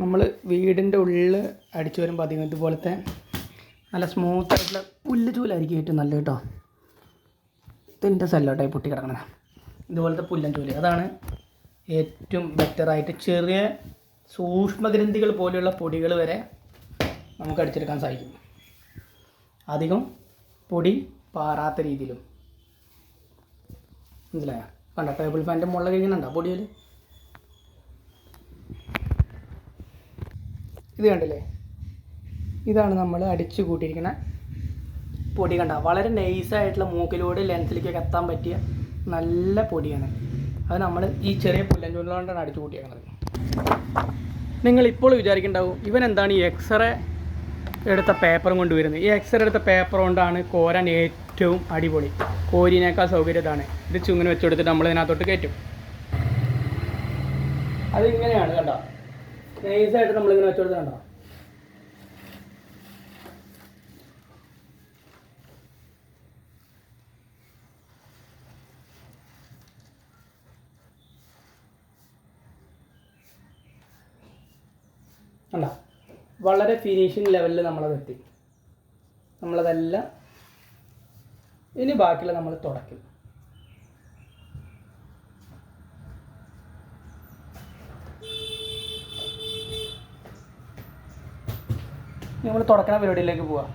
നമ്മൾ വീടിന്റെ ഉള്ളിൽ അടിച്ചു വരുമ്പോൾ അധികം ഇതുപോലത്തെ നല്ല സ്മൂത്ത് ആയിട്ടുള്ള പുല്ല് ചൂലായിരിക്കും ഏറ്റവും നല്ല കേട്ടോ. ഇതിന്റെ സെല്ലോട്ടായി പൊട്ടി കിടക്കണത്. ഇതുപോലത്തെ പുല്ലൻ ചൂൽ. അതാണ് ഏറ്റവും ബെറ്ററായിട്ട് ചെറിയ സൂക്ഷ്മഗ്രന്ഥികൾ പോലെയുള്ള പൊടികൾ വരെ നമുക്ക് അടിച്ചെടുക്കാൻ സാധിക്കും. അധികം പൊടി പാറാത്ത രീതിയിലും. മനസ്സിലായോ? കണ്ട? ടേബിൾ ഫാന്റെ മുകളിൽ കഴിക്കുന്നുണ്ടോ പൊടിയിൽ ഇത് കണ്ടില്ലേ? ഇതാണ് നമ്മൾ അടിച്ചു കൂട്ടിയിരിക്കുന്ന പൊടി കണ്ട? വളരെ നൈസായിട്ടുള്ള മൂക്കിലൂടെ ലെൻസിലേക്കൊക്കെ എത്താൻ പറ്റിയ നല്ല പൊടിയാണ്. അത് നമ്മൾ ഈ ചെറിയ പുല്ലഞ്ചൂലുകൊണ്ടാണ് അടിച്ചു കൂട്ടിയേക്കുന്നത് നിങ്ങൾ ഇപ്പോൾ വിചാരിക്കുന്നുണ്ടാവും ഇവൻ എന്താണ് ഈ എക്സ്റേ എടുത്ത പേപ്പറും കൊണ്ടുവരുന്നത്? ഈ എക്സ്റേ എടുത്ത പേപ്പർ കൊണ്ടാണ് കോരാൻ ഏറ്റവും അടിപൊളി. കോരിനേക്കാൾ സൗകര്യം ഇതാണ് ഇത് ചുങ്ങനെ വെച്ചെടുത്തിട്ട് നമ്മൾ ഇതിനകത്തോട്ട് കയറ്റും. അത് ഇങ്ങനെയാണ് കണ്ടോ. നൈസായിട്ട് നമ്മളിങ്ങനെ വെച്ചെടുത്ത് കണ്ടോ? കണ്ട വളരെ ഫിനിഷിങ് ലെവലിൽ നമ്മളത് എത്തി. നമ്മളതെല്ലാം ഇനി ബാക്കിയുള്ള നമ്മൾ തുടയ്ക്കും. നമ്മൾ തുടക്കണ പരിപാടിയിലേക്ക് പോവാം.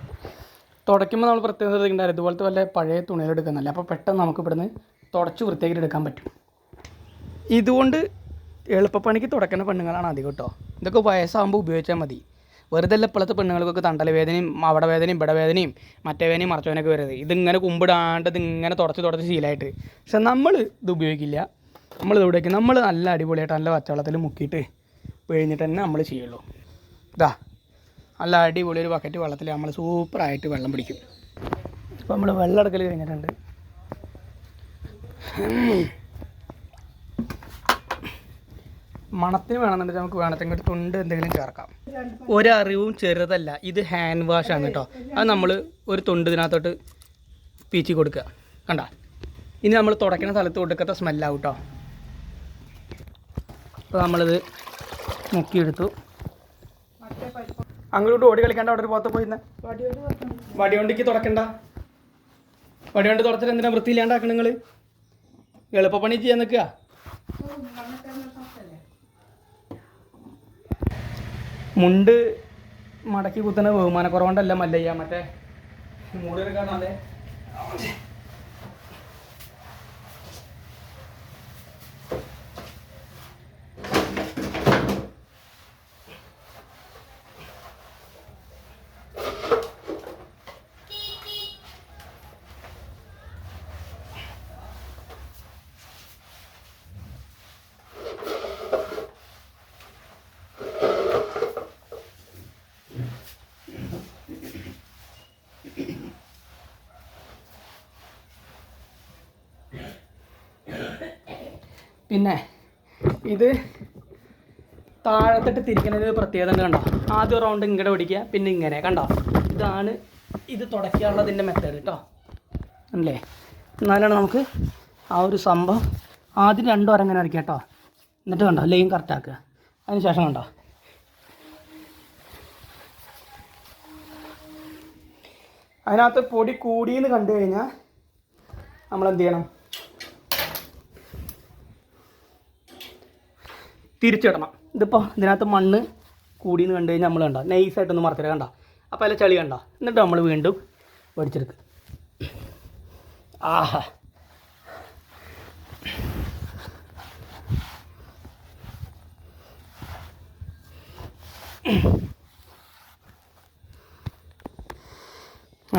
തുടയ്ക്കുമ്പോൾ നമ്മൾ പ്രത്യേകത ശ്രദ്ധിക്കേണ്ടത് ഇതുപോലത്തെ വല്ല പഴയ തുണികൾ എടുക്കുന്നല്ലേ അപ്പോൾ പെട്ടെന്ന് നമുക്ക് ഇവിടുന്ന് തുടച്ച് വൃത്തിയാക്കി എടുക്കാൻ പറ്റും. ഇതുകൊണ്ട് എളുപ്പപ്പണിക്ക് തുടക്കുന്ന പെണ്ണുങ്ങളാണ് അധികം കേട്ടോ. ഇതൊക്കെ വയസ്സാകുമ്പോൾ ഉപയോഗിച്ചാൽ മതി. വെറുതെ അല്ല ഇപ്പോഴത്തെ പെണ്ണുങ്ങൾക്കൊക്കെ തണ്ടല വേദനയും അവിടെ വേദനയും ഇവിടെ വേദനയും മറ്റേ വേദനയും മറച്ചവനൊക്കെ വരുന്നത് ഇതിങ്ങനെ കുമ്പിടാണ്ട് ഇതിങ്ങനെ തുടച്ച് തുടച്ച് ശീലമായിട്ട് പക്ഷെ നമ്മൾ ഇത് ഉപയോഗിക്കില്ല. നമ്മൾ ഇത് ഉപയോഗിക്കും നമ്മൾ നല്ല അടിപൊളിയായിട്ട് നല്ല പച്ചവെള്ളത്തിൽ മുക്കിയിട്ട് പിഴിഞ്ഞിട്ട് തന്നെ നമ്മൾ ചെയ്യുള്ളൂ. ഇതാ നല്ല അടിപൊളി ഒരു ബക്കറ്റ് വെള്ളത്തിൽ നമ്മൾ സൂപ്പറായിട്ട് വെള്ളം പിടിക്കും. ഇപ്പോൾ നമ്മൾ വെള്ളം എടുക്കൽ കഴിഞ്ഞിട്ടുണ്ട്. മണത്തിന് വേണമെന്നുണ്ടെങ്കിൽ നമുക്ക് വേണത്തെങ്കിൽ തുണ്ട് എന്തെങ്കിലും ചേർക്കാം. ഒരറിവും ചെറുതല്ല ഇത് ഹാൻഡ് വാഷ് ആണ് കേട്ടോ. അത് നമ്മൾ ഒരു തുണ്ട് ഇതിനകത്തോട്ട് പീച്ചി കൊടുക്കുക. കണ്ട? ഇനി നമ്മൾ തുടയ്ക്കുന്ന സ്ഥലത്ത് കൊടുക്കാത്ത സ്മെല്ലാവും കേട്ടോ. അപ്പോൾ നമ്മളിത് മുക്കിയെടുത്തു. അങ്ങോട്ട് ഓടി കളിക്കണ്ട അവിടെ ഒരു പുറത്ത് പോയിന്ന് വടികൊണ്ടിക്ക് തുടക്കണ്ട. വടികൊണ്ട് തുടച്ചിട്ട് എന്തിനാ വൃത്തിയില്ലാണ്ടാക്കണ നിങ്ങൾ എളുപ്പപ്പണി ചെയ്യാൻ നിൽക്കുക. മുണ്ട് മടക്കി കുത്തുന്ന ബഹുമാനക്കുറവുകൊണ്ടല്ല മല്ലയ്യ മറ്റേ മൂടി എടുക്കാതെ പിന്നെ ഇത് താഴത്തിട്ട് തിരിക്കണത് പ്രത്യേകത കണ്ടോ? ആദ്യം റൗണ്ട് ഇങ്ങടെ പിടിക്കുക പിന്നെ ഇങ്ങനെ. കണ്ടോ? ഇതാണ് ഇത് തുടയ്ക്കാനുള്ളതിന്റെ മെത്തേഡ് കേട്ടോ അല്ലേ? എന്നാലാണ് നമുക്ക് ആ ഒരു സംഭവം ആദ്യം രണ്ടും അരങ്ങനെ വരയ്ക്കാം കേട്ടോ എന്നിട്ട് കണ്ടോ ലൈൻ കറക്റ്റ് ആക്കുക. അതിന് ശേഷം കണ്ടോ? അതിനകത്ത് പൊടി കൂടിയെന്ന് കണ്ടു കഴിഞ്ഞാൽ നമ്മൾ എന്ത് ചെയ്യണം തിരിച്ചിടണം. ഇതിപ്പോൾ ഇതിനകത്ത് മണ്ണ് കൂടിയെന്ന് കണ്ടു കഴിഞ്ഞാൽ നമ്മൾ കണ്ട? നൈസായിട്ടൊന്ന് മറത്തില്ല കണ്ട? അപ്പോൾ അതിൽ ചളി കണ്ട? എന്നിട്ട് നമ്മൾ വീണ്ടും വടിച്ചെടുക്കുക ആഹാ.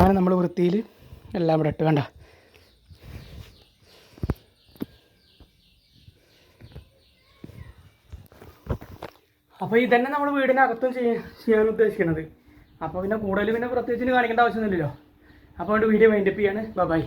അങ്ങനെ നമ്മൾ വൃത്തിയിൽ എല്ലാം ഇവിടെ ഇട്ട് കണ്ട? അപ്പോൾ ഇതന്നെ നമ്മൾ വീടിനകത്തും ചെയ്യാൻ ഉദ്ദേശിക്കുന്നത് അപ്പോൾ പിന്നെ കൂടുതൽ പിന്നെ പ്രത്യേകിച്ച് കാണിക്കേണ്ട ആവശ്യമൊന്നുമില്ലല്ലോ. അപ്പോൾ വീഡിയോ വൈൻഡപ്പ് ചെയ്യാണ്. ബൈ